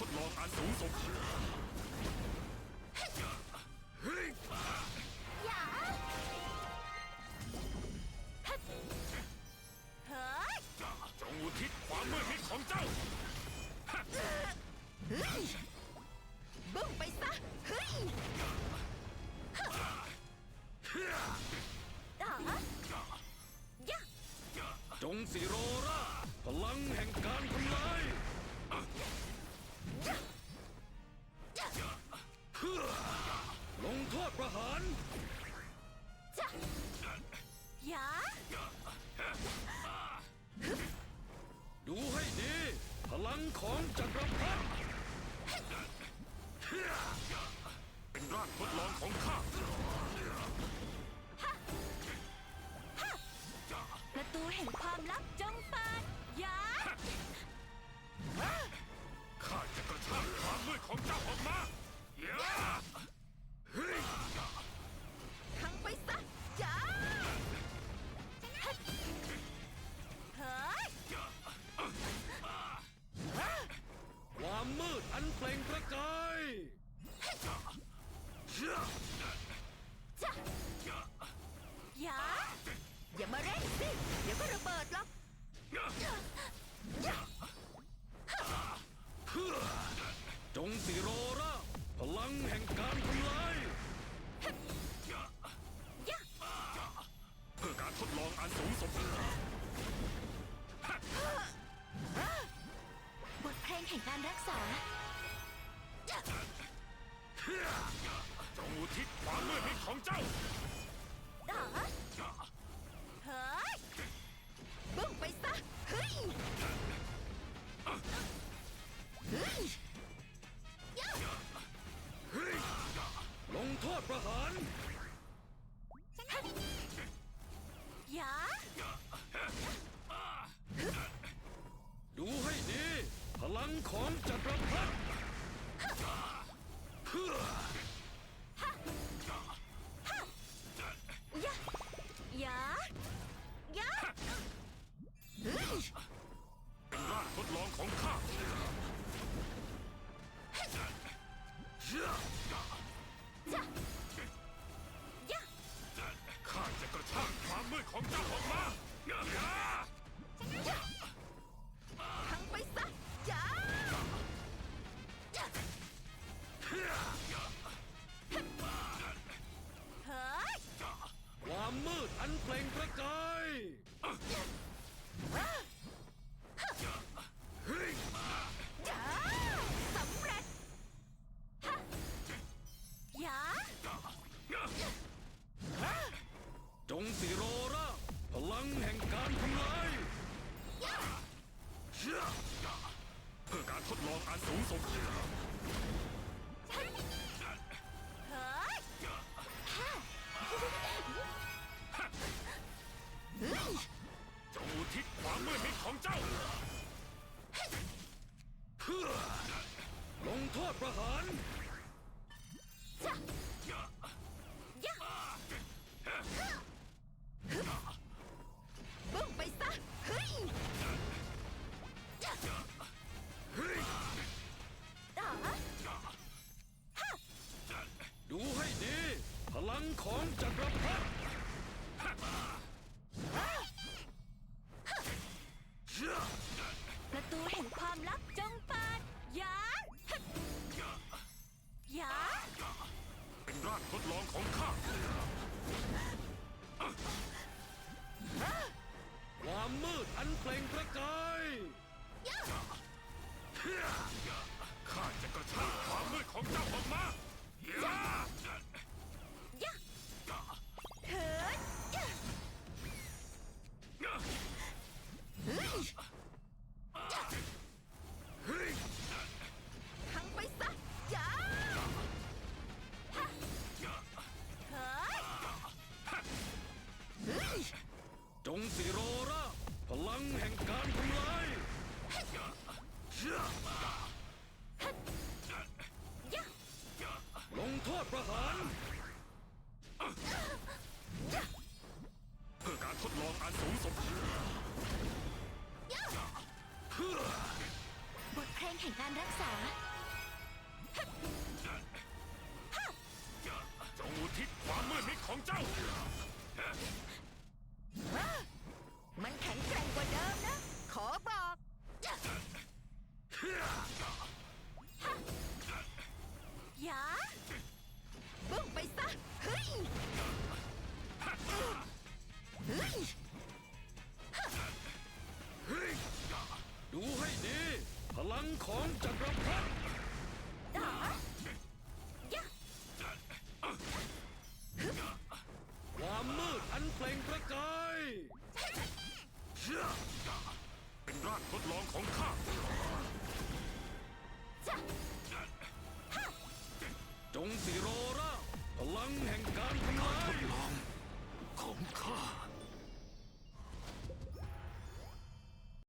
ทดลองอันสูงสุดเฮ้ยอย่าเฮ้ยจงอุทิศความมืดมิดของเจ้าเฮ้ยบึ้มไปซะเฮ้ยอ่าจงสิโรราพลังแห่งการทำลาย ลงโทษประหารจ้ะอย่าดูให้ดี พลังของจักรพรรดิเป็นร่างทดลองของข้าประตูแห่งความลับจงเปิด มมืดของเจ้าออกมาอย่าเฮ้ยขังไปซะอย่าเฮ้ยความมืดอันเปล่งประกายจ้ะอย่าอย่ามาเร่งสิ เดี๋ยวก็ระเบิดหรอก ทิศความมืดมิดของเจ้าด่าเฮ้ยบึ้มไปซะ เฮ้ยเฮ้ยย่าเฮ้ยลงโทษประหารย่าดูให้ดี พลังของจักรพรรดิ สิโรราพลังแห่งการทำลายเพื่อการทดลองอันสูงสุดเฮ้ยเฮ้ยจงอุทิศความมืดมิดของเจ้าเพื่อลงโทษประหาร ของเจ้าออกมาอย่าย่าเถิดย่าเฮ้ยย่าเฮ้ยทั้งไปซะอย่าฮะเฮ้ยเฮ้ยจงสิโรราพลังแห่งการทำลาย ประหารเพื่อการทดลองอันสูงสุดบทเพลงแห่งการรักษา จงอุทิศความมืดมิดของเจ้า มันแข็งแกร่งกว่าเดิมนะ ขอบอก ลังแห่งการทำลายงของข้า